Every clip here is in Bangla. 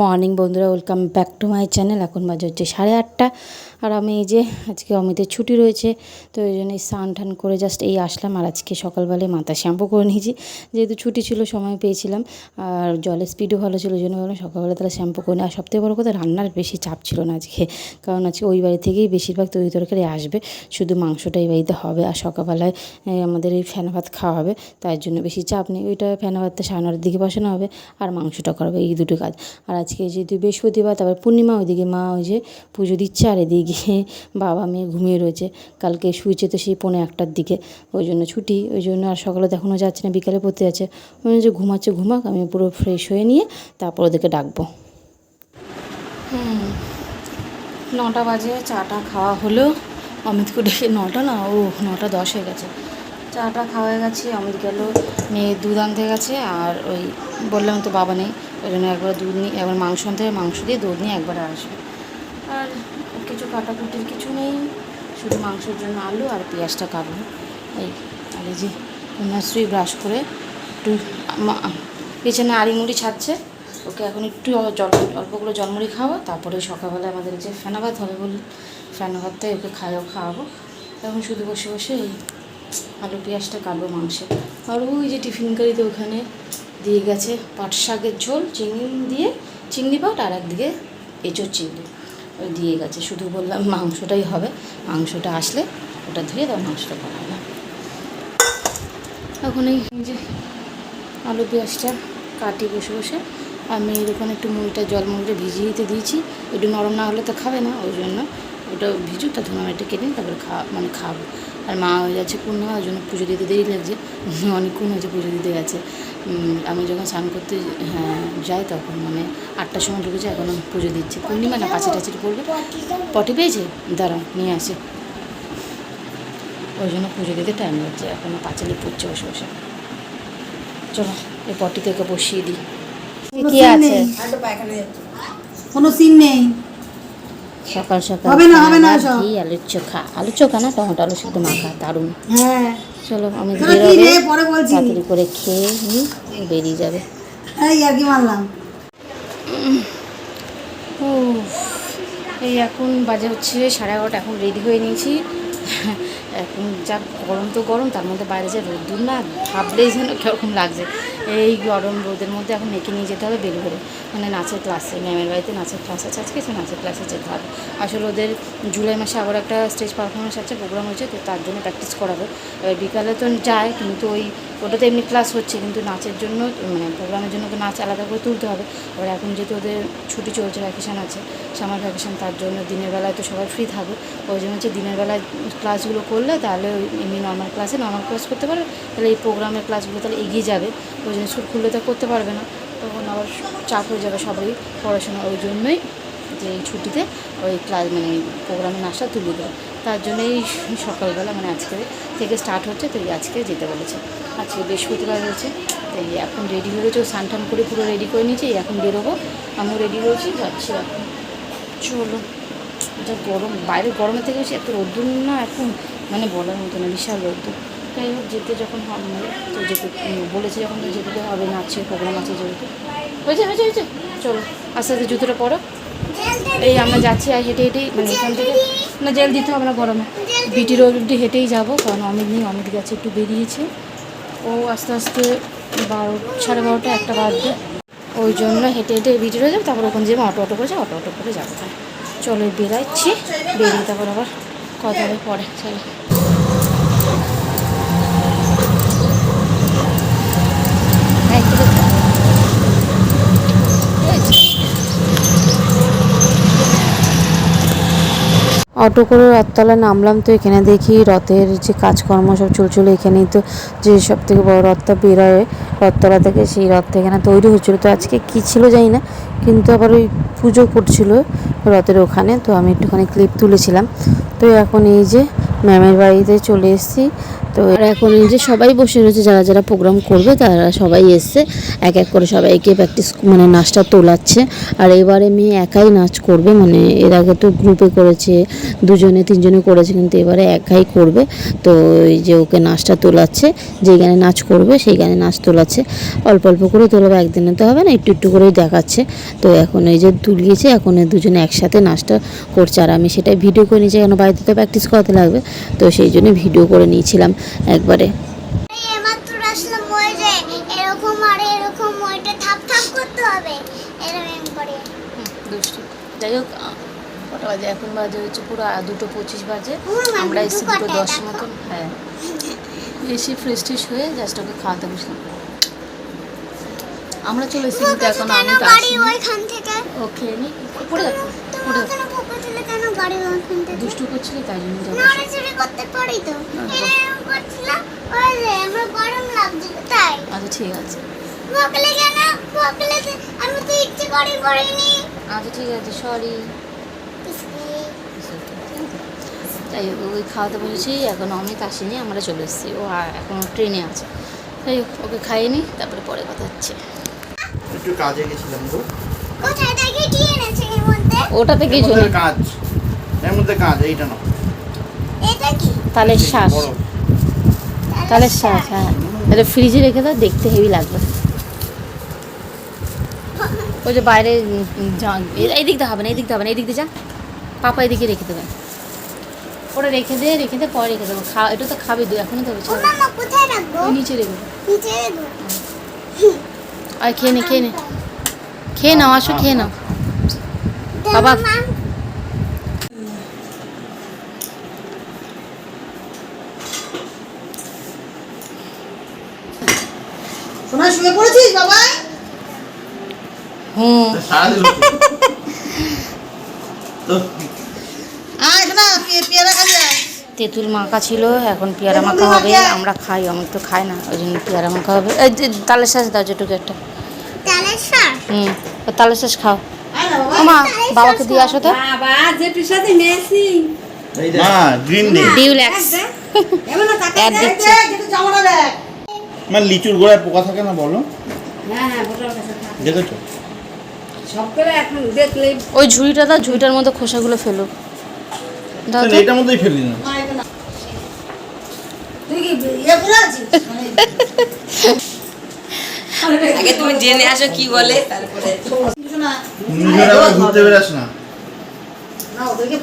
মর্নিং বন্ধুরা welcome back to my channel এখন বাজে হচ্ছে সাড়ে আটটা। আর আমি এই যে আজকে অমিতের ছুটি রয়েছে, তো ওই জন্য স্নান টান করে জাস্ট এই আসলাম আর আজকে সকালবেলায় মাথা শ্যাম্পু করে নিয়েছি। যেহেতু ছুটি ছিল, সময় পেয়েছিলাম আর জলের স্পিডও ভালো ছিল ওই জন্য ভাবলাম সকালবেলা তাহলে শ্যাম্পু করে। আর সবথেকে বড় কথা, রান্নার বেশি চাপ ছিল না আজকে, কারণ আজকে ওই বাড়ি থেকেই বেশিরভাগ তৈরি তরকারি আসবে, শুধু মাংসটা এই বাড়িতে হবে আর সকালবেলায় আমাদের এই ফেনা ভাত খাওয়া হবে, তার জন্য বেশি চাপ নেই। ওইটা ফেনা ভাতটা সাড়ে নটার দিকে বসানো হবে আর মাংসটা করাবে এই দুটো কাজ। আর আজকে যেহেতু বৃহস্পতিবার, তারপর পূর্ণিমা, ওইদিকে মা ওই যে পুজো দিচ্ছে আর এদিকে বাবা মেয়ে ঘুমিয়ে রয়েছে। কালকে শুয়েছে তো সেই পৌনে একটার দিকে। ওই জন্য ছুটি, ওই জন্য আর সকালে এখনও যাচ্ছে না, বিকালে পড়তে যাচ্ছে। ওই যে ঘুমাচ্ছে ঘুমাক, আমি পুরো ফ্রেশ হয়ে নিয়ে তারপর ওদেরকে ডাকবো। নটা বাজে, চাটা খাওয়া হলো। অমিতকে ডেকে, নটা না, ও নটা দশ হয়ে গেছে। চাটা খাওয়া হয়ে গেছে, অমিত গেল, মেয়ে দুধ আনতে গেছে, আর ওই বললাম তো বাবা নেই। ওই জন্য একবার দুধ নিয়ে, একবার মাংস আনতে মাংস দিয়ে দুধ নিয়ে একবার আসবে। কাটাকুটির কিছু নেই, শুধু মাংসের জন্য আলু আর পেঁয়াজটা কাটবো। এই, আর এই যে কন্যাশ্রী ব্রাশ করে একটু পেছনে আড়ি মুড়ি ছাড়ছে, ওকে এখন একটু জল, অল্পগুলো জলমুড়ি খাওয়া তারপরে সকালবেলা আমাদের যে ফেনা ভাত হবে বলি ফেনা ওকে খাইও খাওয়াবো। এখন শুধু বসে বসে এই আলু পেঁয়াজটা কাটবো মাংসে। আর ওই যে টিফিন কারিতে ওখানে দিয়ে গেছে পাট শাকের ঝোল, চিংড়ি দিয়ে, চিংড়ি পাট আর একদিকে এঁচোর চিংড়ি। দিয়ে গেছে। শুধু বললাম মাংসটাই হবে। মাংসটা আসলে ওটা ধুয়ে তারপর মাংসটা করা হবে এখন এই যে আলু পেঁয়াজটা কাটি বসে বসে। আমি এরকম একটু মুড়িটা জল মুড়িটা ভিজিয়ে দিতে দিয়েছি। একটু নরম না হলে তো খাবে না, ওই জন্য ওটা ভিজুক তারপর আমি এটা কেটে তারপরে খাওয়া মানে খাব। আর মা হয়ে যাচ্ছে পূর্ণিমা, ওই জন্য পুজো দিতে দেরি লাগছে। অনেকক্ষণ হয়েছে পুজো দিতে গেছে। আমি যখন স্নান করতে হ্যাঁ যাই তখন মানে আটটার সময় ঢুকেছে এখন পুজো দিচ্ছি। পূর্ণিমা না পাঁচে টাচের পড়বে পটি পেয়েছে? দাঁড়াও নিয়ে আসে। ওই জন্য পুজো দিতে টাইম লাগছে এখনও পাঁচালি পড়ছে বসে বসে চলো এই পটি থেকে বসিয়ে দিই। কি আছে? কোনো সিন নেই। সকাল সকাল হবে না, না আলুর চোখা। আলু চোখা না টমেটো আলু সিদ্ধ মাখা দারুণ। হ্যাঁ। চলো আমি বলছি। তাড়াতাড়ি করে খেয়ে নিই বেরিয়ে যাবে। উফ, এই এখন বাজে হচ্ছে সাড়ে এগারোটা এখন রেডি হয়ে নিয়েছি। এখন যা গরম তো গরম তার মধ্যে বাইরে যে রোদ্দুর না ভাবলেই যেন কীরকম লাগছে। এই গরম রোদের মধ্যে এখন মেয়েকে নিয়ে যেতে হবে বের করে। মানে নাচের ক্লাসে ম্যামের বাড়িতে নাচের ক্লাস আছে, আজকে সে নাচের ক্লাসে যেতে হবে। আসলে ওদের জুলাই মাসে আবার একটা স্টেজ পারফরমেন্স আছে প্রোগ্রাম হয়েছে, তো তার জন্য প্র্যাকটিস করাবে। এবার বিকালে তো যায়, কিন্তু ওই ওটাতে এমনি ক্লাস হচ্ছে, কিন্তু নাচের জন্য মানে প্রোগ্রামের জন্য তো নাচ আলাদা করে তুলতে হবে। এবার এখন যেহেতু ওদের ছুটি চলছে ভ্যাকেশান আছে সামার ভ্যাকেশান তার জন্য দিনের বেলায় তো সবাই ফ্রি থাকবে ওই জন্য হচ্ছে দিনের বেলায় ক্লাসগুলো করলে তাহলে এমনি নর্মাল ক্লাসে নর্মাল ক্লাস করতে পারবে। তাহলে এই প্রোগ্রামের ক্লাসগুলো তাহলে এগিয়ে যাবে। ওই জন্য স্কুল খুললে তো করতে পারবে না। তখন আবার চাপ হয়ে যাবে সবারই পড়াশোনা। ওই জন্যই যে এই ছুটিতে ওই ক্লাস মানে প্রোগ্রামে নাচটা তুলে দেবে তার জন্যই সকালবেলা মানে আজকে থেকে স্টার্ট হচ্ছে তো আজকে যেতে বলেছে। আজকে বৃহস্পতিবার হয়েছে তাই এখন রেডি হয়ে গেছে ও স্নান টান করে পুরো রেডি করে নিয়েছি এখন বেরোবো। আমিও রেডি হয়েছি যাচ্ছি এখন। চলো। যা গরম বাইরে গরমের থেকে বেশি এত রোদ্দুর না এখন মানে বলার মতো না বিশাল রোদ্দুর। যাই হোক যেতে যখন হবে তো যেতে বলেছে যখন তো যেতে হবে নাচছে প্রোগ্রাম আছে যেহেতু। হয়েছে হয়েছে হয়েছে। চলো আস্তে আস্তে জুতোটা পরো। এই আমরা যাচ্ছি আর হেঁটে হেঁটেই মানে এখান থেকে। না, জেল দিতে হবে না, গরমে। বিটি রোড অব্দি হেঁটেই যাব, কারণ অমিত নেই, অমিত গেছে, একটু বেরিয়েছে। ও আস্তে আস্তে বারো, সাড়ে বারোটা একটা বাজবে। ওই জন্য হেঁটে হেঁটে বিটি রোড যাবে, তারপর ওখানে যাব অটো অটো করে অটো অটো করে যাব। চলে, বেরাচ্ছি, বেরিয়ে তারপর আবার কথা পরে, চলো হ্যাঁ, একটু দেখো। হয়েছে। অটো করে রথতলা নামলাম তো এখানে দেখি রথের যে কাজকর্ম সব চলছিল, এখানেই তো যে সব থেকে বড় রথটা বেরোয় রথতলা থেকে সেই রথটা এখানে তৈরি হচ্ছিল তো আজকে কী ছিল জানি না, কিন্তু আবার ওই পুজো করছিল রথের ওখানে, তো আমি একটুখানি ক্লিপ তুলেছিলাম। তো এখন এই যে ম্যামের বাড়িতে চলে এসেছি। তো এখন যে সবাই বসে রয়েছে, যারা যারা প্রোগ্রাম করবে, তারা সবাই এসছে এক এক করে সবাইকে প্র্যাকটিস মানে নাচটা তোলাচ্ছে। আর এবারে মেয়ে একাই নাচ করবে মানে এর আগে তো গ্রুপে করেছে, দুজনে, তিনজনে করেছে, কিন্তু এবারে একাই করবে। তো এই যে ওকে নাচটা তোলাচ্ছে যেই গানে নাচ করবে সেই গানে নাচ তোলাচ্ছে। অল্প অল্প করে তোলাবে, একদিনে তো হবে না, একটু একটু করেই দেখাচ্ছে। তো এখন এই যে তুলিয়েছে এখন দুজনে একসাথে নাচটা করছে। আর আমি সেটাই ভিডিও করে নিয়েছি, কেন বাড়িতে তো প্র্যাকটিস করাতে লাগবে। তো সেই জন্য ভিডিও করে নিয়েছিলাম। একবারে। এই এমাত্র আসলাম ওই যে এরকম আর এরকম ওইটা থাপ থাপ করতে হবে। এরকম করে। দুষ্টু। যাই হোক কটা বাজে? এখন বাজে হচ্ছে পুরো দুটো পঁচিশ বাজে। আমরা এসে দুটো দশ মতন। হ্যাঁ। এসে ফ্রেশ ট্রেশ হয়ে জাস্ট ওকে খাওয়াতে বসলাম। আমরা চলে এসেছি কিন্তু এখন আমি ও খেয়ে নি পড়ে পড়ে দুষ্টু করছিল তাই জন্য করতে পারি তো। আচ্ছা ঠিক আছে। বকলে কেন? বকলে আমি তো ইচ্ছে করে করিনি। আচ্ছা ঠিক আছে সরি যাই হোক ওই খাওয়াতে বসেছি এখন অমিত আসেনি আমরা চলে এসেছি। ও এখন ট্রেনে আছে। যাই হোক ওকে খাইনি তারপরে পরে কথা হচ্ছে। একটু কাজে গেছিলাম গো। কোথায় থেকে কি এনেছে এর মধ্যে? ওটাতে কাজ। এর মধ্যে কাজ এইটা না। এটা কি? তাহলে শ্বাস তাহলে শ্বাস হ্যাঁ। এটা ফ্রিজে রেখে দাও দেখতে হেভি লাগবে। ওই যে বাইরে এই দিক দিয়ে হবে না এই দিক দিয়ে হবে না এই দিক দিয়ে যা। পাপা এদিকে রেখে দেবে। ওটা রেখে দে রেখে দে পরে রেখে দেবো। খা এটা তো খাবি দু এখনই তো নিচে রেখে। আর খেয়ে নে খেয়ে নে। খেয়ে নাও আসো খেয়ে নাও। বাবা। শুয়ে পড়েছিস বাবা? হুম। আয় শোনা পেয়ারা খাবি তেঁতুল মাখা ছিল এখন পেয়ারা মাখা হবে আমরা খাই আমি তো খাই না ওই জন্য পেয়ারা মাখা হবে। এই যে তালের শ্বাস দাও যেটুকু একটা। হুম তালের শ্বাস খাও। আয় না বাবা। আমা বাবাকে দিয়ে আসো তো। বাবা জেঠির সাথে মেসি মা গ্রিন ডে। এমন না Ad দিচ্ছে। জামাটা দেখ মানে লিচুর গোড়ায় পোকা থাকে না বলো? হ্যাঁ হ্যাঁ ভোটার কাছে থাক। দেখেছ? ওই ঝুড়িটা দাও ঝুড়িটার মধ্যে খোসাগুলো ফেলো। এটার মধ্যেই ফেলি না। ইয়ে আগে তুমি জেনে আসো কি বলে তারপরে। শোনা নিজের আবার ঘুরতে বেরাস না। না ওদেরকে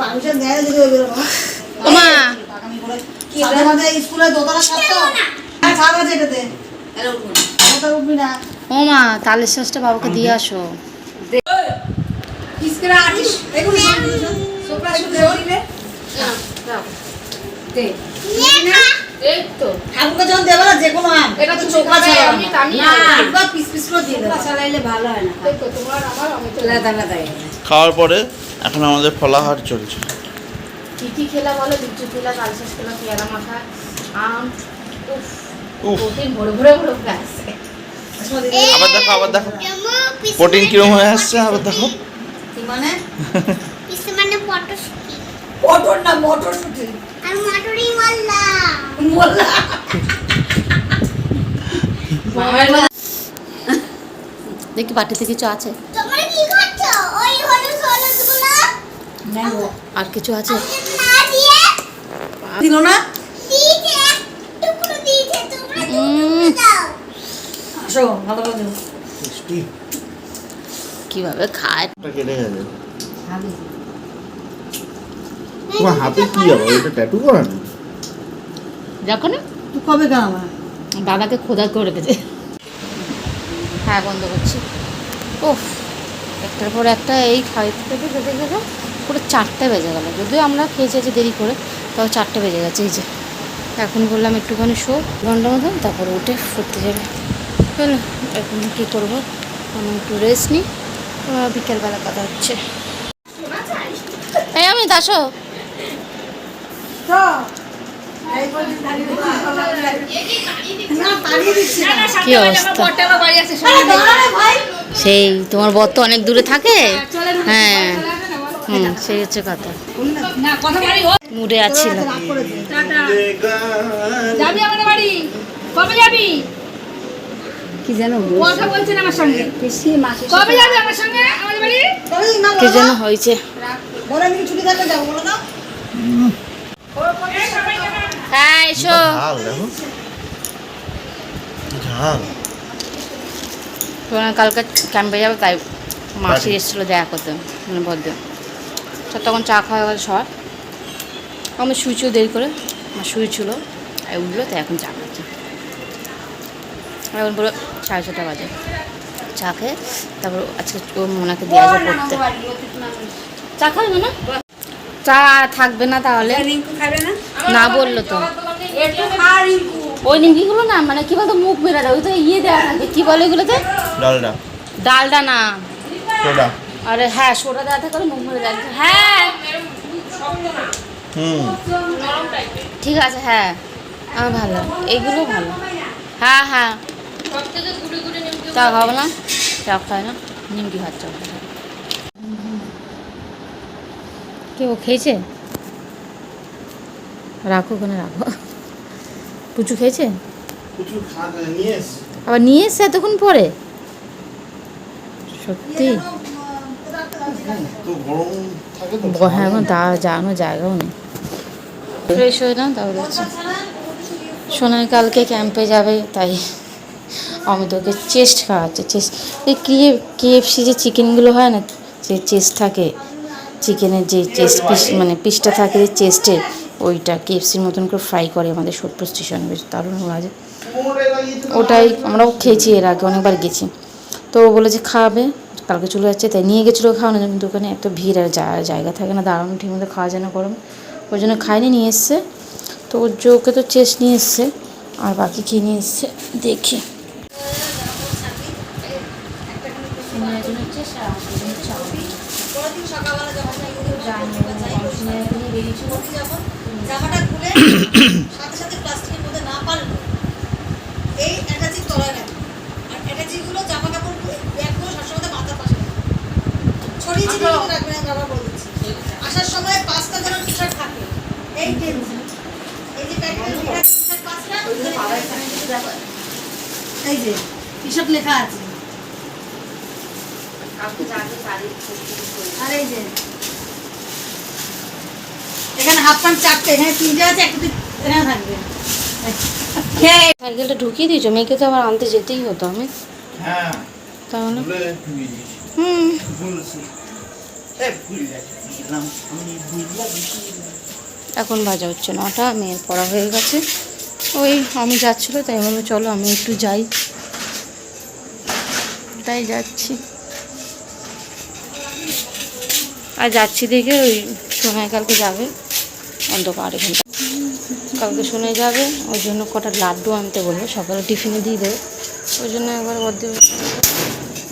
না। ওমা তালের শ্বাসটা বাবাকে দিয়ে আসো। স্কুলে আটিস দেখুন সোফা শুতে দিলে। এই তো। ঠাকুরকে যখন দেবে না যে কোনো আম। এটা তো চোখা চোখা ছাড়া না একবার পিস পিস করে দিয়ে দেবে। চালাইলে ভালো হয় না। তোমার আমার আমি তো লাদা লাদা খাওয়ার পরে এখন আমাদের ফলাহার চলছে। কি কি খেলা বলো? লিচু খেলা তাল শ্বাস খেলা পেয়ারা মাখা আম উফ। প্রোটিন ভরে ভরে ভরে উঠে আসছে আবার দেখো আবার দেখো। প্রোটিন কিরম হয়ে আসছে? আবার দেখো। কি মানে? মানে মটরশুঁটি পটল না মটরশুঁটি। আর মটরই মোল্লা। বললা দেখি বাটিতে কিছু আছে। তোমরা কি খাচ্ছ ওই হলুদ হলুদগুলো আর কিছু আছে? দিল না দিয়েছে টুকরো দিয়েছে তোমরা উম, দাও আসো ভালো করে কীভাবে খায়? কেটে গেছে তোমার হাতে কি হবে? এটা ট্যাটু করা না দেখো না। তুই কবে আমার? দাদাকে খোদা করে রেখেছে। হ্যাঁ বন্ধ করছি। ওফ একটার পর একটা এই খাইতে থেকে খেতে খেতে পুরো চারটে বেজে গেল। যদিও আমরা খেয়েছি আজকে দেরি করে তাও চারটে বেজে গেছে এই যে। এখন বললাম একটুখানি শো ঘণ্টা মতন তারপরে উঠে ফুটতে যাবে। চলো এখন কী করব? আমি একটু রেস্ট নিই। বিকেলবেলা কথা হচ্ছে। এই আমি কি অবস্থা? সেই তোমার বর তো অনেক দূরে থাকে? হ্যাঁ হুম সেই হচ্ছে কথা। মুডে আছিল রাগ যাবি আমাদের বাড়ি? কবে যাবি? কি যেন কথা বলছেন আমার সঙ্গে। কবে যাবি আমার সঙ্গে? আমাদের বাড়ি? তবে মা কে বলো যেন হয়েছে। বলো আমি ছুটি থাকলে যাব বলো দাও হ্যাঁ এসো। ঝাল তোমার কালকে ক্যাম্পে যাবে? তাই মাসি এসেছিল দেখা করতে মানে বদ্র তখন চা খাওয়া গেল সবার। আমি শুয়েছিল দেরি করে আমার শুয়েছিল আর উঠল তাই এখন চা খাচ্ছে। এখন পুরো সাড়ে ছটা বাজে। চা খেয়ে তারপর আজকে ও মোনাকে দিয়ে আসবে পড়তে। চা খাবে না চা থাকবে না তাহলে। না? না বলল তো। ওই নিমকিগুলো না? মানে কি বলতো মুখ বেরা দেয় ওই তো ইয়ে দেওয়া থাকে। কি বলে এগুলোতে ডালডা। ডালটা না। সোডা। আরে হ্যাঁ সোডা দেওয়া থাকে মুখ ভরে দেয় হ্যাঁ। হুম। ঠিক আছে হ্যাঁ। আমার ভালো। এইগুলো ভালো। হ্যাঁ হ্যাঁ। চা খাব না। চা খায় না। নিমকি ভাত চা খায় না। কে ও খেয়েছে? রাখো ওখানে রাখো। পুচু খেয়েছে? কিছু খাওয়া নিয়ে এস। আবার নিয়ে এসছে এতক্ষণ পরে? সত্যি? তো তো। হ্যাঁ এখন দা যাওয়ানোর জায়গাও নেই। ফ্রেশ হয়ে না তাও দেখছি সোনাই কালকে ক্যাম্পে যাবে তাই। অমিত ওকে চেস্ট খাওয়াচ্ছে চেস্ট। এই কে কেএফসি যে চিকেনগুলো হয় না যে চেস্ট থাকে চিকেনের যে চেস্ট পিস মানে পিসটা থাকে যে চেস্টের ওইটা কেএফসির মতন করে ফ্রাই করে আমাদের সোদপুর স্টেশন বেশ দারুণ লাগে ওটাই আমরাও খেয়েছি এর আগে অনেকবার গেছি। তো ও বলে যে খাওয়াবে কালকে চলে যাচ্ছে তাই নিয়ে গেছিল খাওয়ানোর জন্য কিন্তু ওখানে এত ভিড় আর জায়গা থাকে না দাঁড়ানো ঠিক মতো খাওয়া যায় না গরম। ওই জন্য খায়নি নিয়ে এসছে। তো ওর জোকে তো চেস্ট নিয়ে এসছে আর বাকি কী নিয়ে এসছে দেখি পরের দিন সকালবেলা যখন এগুলো ভর্তি যখন জামাটা খুলে সাথে সাথে প্লাস্টিকের মধ্যে না পারল এই অ্যাটাচি তলায় রাখবে। আর অ্যাটাচিগুলো জামা কাপড় ব্যাগগুলো সবসময় মাথার পাশে ছড়িয়ে ছিটিয়ে রাখবে না বাবা বলে আসার সময় পাঁচটা যেন টি শার্ট থাকে। এই টেনশন এই যে প্যাকেটের ভিতরে টি শার্ট পাঁচটা। এই যে টি শার্ট লেখা আছে। আর এই যে এখানে হাফ প্যান্ট চারটে এখানে তিনটে আছে একটা এখানে থাকবে। সাইকেলটা ঢুকিয়ে দিয়েছ মেয়েকে তো আবার আনতে যেতেই হতো আমি। হ্যাঁ তাহলে? হুম। এখন বাজা হচ্ছে নটা মেয়ের পড়া হয়ে গেছে। ওই আমি যাচ্ছিল তাই বলল চলো আমি একটু যাই। তাই যাচ্ছি। আর যাচ্ছি দেখে ওই সময় কালকে যাবে। অন্ধকার এখানে। কালকে শুনে যাবে ওই জন্য কটা লাড্ডু আনতে বলব সকালে টিফিনে দিয়ে দেবে ওই জন্য একবার বদ্ধ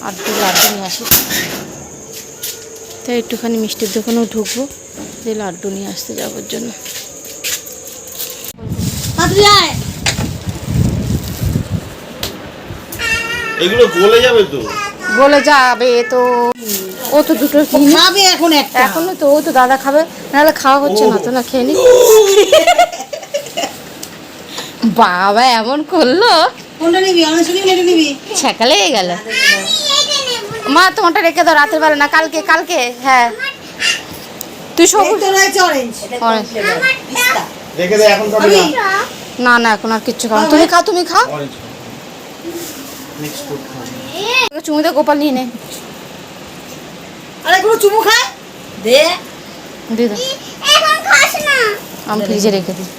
আটটু লাড্ডু নিয়ে আসি। তাই একটুখানি মিষ্টির দোকানেও ঢুকবো যে লাড্ডু নিয়ে আসতে যাওয়ার জন্য। এগুলো গলে যাবে তো? বলে যাবে তো। ও তো দুটো কিনে। খাবে এখন একটা। এখনও তো ও তো দাদা খাবে নাহলে খাওয়া হচ্ছে না তো না খেয়ে নি। বাবা এমন করল? কোনটা নিবি? শুনি এটা নিবি? ছেঁকা গেল। মা তোমারটা রেখে দাও রাতের বেলা না কালকে কালকে হ্যাঁ। তুই সবুজ তো রয়েছে অরেঞ্জ অরেঞ্জ। রেখে দে এখন খাবি? না? না না এখন আর কিচ্ছু খাও না। তুমি খাও তুমি খাও। চুমিতে গোপাল নিয়ে নে। চুমু দে। এখন খাস না আমি ফ্রিজে রেখে দিই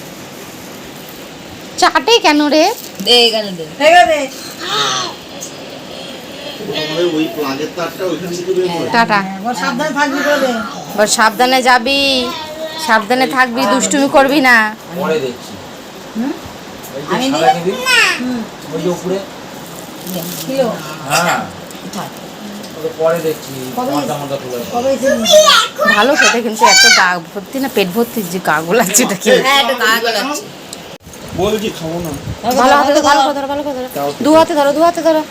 চাটে কেন রে? দে এখানে দে। দে। বের টাটা। সাবধানে যাবি। সাবধানে থাকবি দুষ্টুমি করবি না। পরে ভালো খেতে কিন্তু এত গা ভর্তি না পেট ভর্তি যে এটা কি? হ্যাঁ গা গলাচ্ছে বলছি খাব না। ভালো হাতে ধরো, ভালো ধরো ভালো ধরো দু হাতে ধরো। দু হাতে ধরো।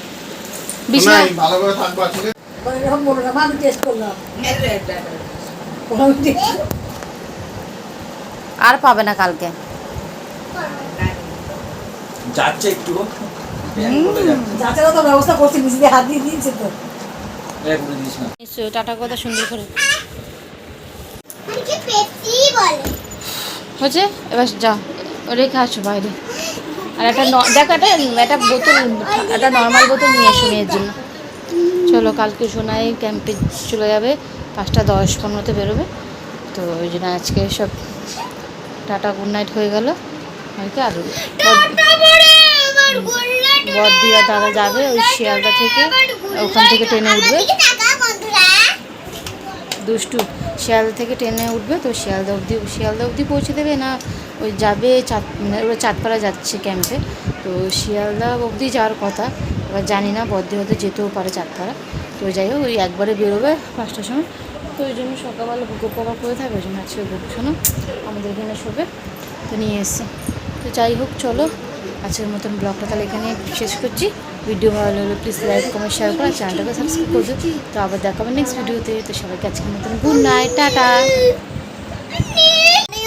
বিছনা। ভালো করে থাকব ঠিক আছে এরকম বলো না আমি টেস্ট করলাম। মেরে একটা পনেরো মিনিট আর পাবে না কালকে। যাচ্ছে একটু। যাচ্ছে তো ব্যবস্থা করছি নিজে হাত দিয়ে দিয়েছে তো এ করে দিস না নিশ্চয়ই টাটা কথা সুন্দর করে। হচ্ছে? এবার যা রেখে আসো বাইরে। আর একটা দেখো একটা একটা বোতল একটা নর্মাল বোতল নিয়ে এসো মেয়ের জন্য। চলো কালকে সোনাই ক্যাম্পে চলে যাবে পাঁচটা দশ পনেরোতে বেরোবে। তো ওই জন্য আজকে সব টাটা গুড নাইট হয়ে গেল। আর কি আর বদ্দি আর দাদা যাবে ওই শিয়ালদা থেকে। ওখান থেকে ট্রেনে উঠবে। দুষ্টু শিয়ালদা থেকে ট্রেনে উঠবে তো শিয়ালদা অবধি শিয়ালদা অবধি পৌঁছে দেবে না? ওই যাবে চাঁদ মানে ওরা চাঁদপাড়া যাচ্ছে ক্যাম্পে তো শিয়ালদা অবধি যাওয়ার কথা এবার জানি না বদ্দি হয়তো যেতেও পারে চাঁদপাড়া। তো যাই হোক ওই একবারে বেরোবে পাঁচটার সময়। তো ওই জন্য সকালবেলা বুকো কভার করে থাকবে ওই জন্য আজকে বুক শোনো আমাদের এখানে শোবে তো নিয়ে এসছি। তো যাই হোক চলো আজকের মতন ব্লগটা তাহলে এখানে শেষ করছি। ভিডিও ভালো লাগলে প্লিজ লাইক কমেন্ট শেয়ার করে চ্যানেলটাকে সাবস্ক্রাইব করবে তো আবার দেখাবে নেক্সট ভিডিওতে তো সবাইকে আজকের মতন গুড নাইট টাটা।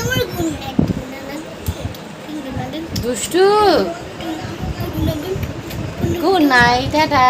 আমার গুড নাইট দুষ্টু গুড নাইট টাটা।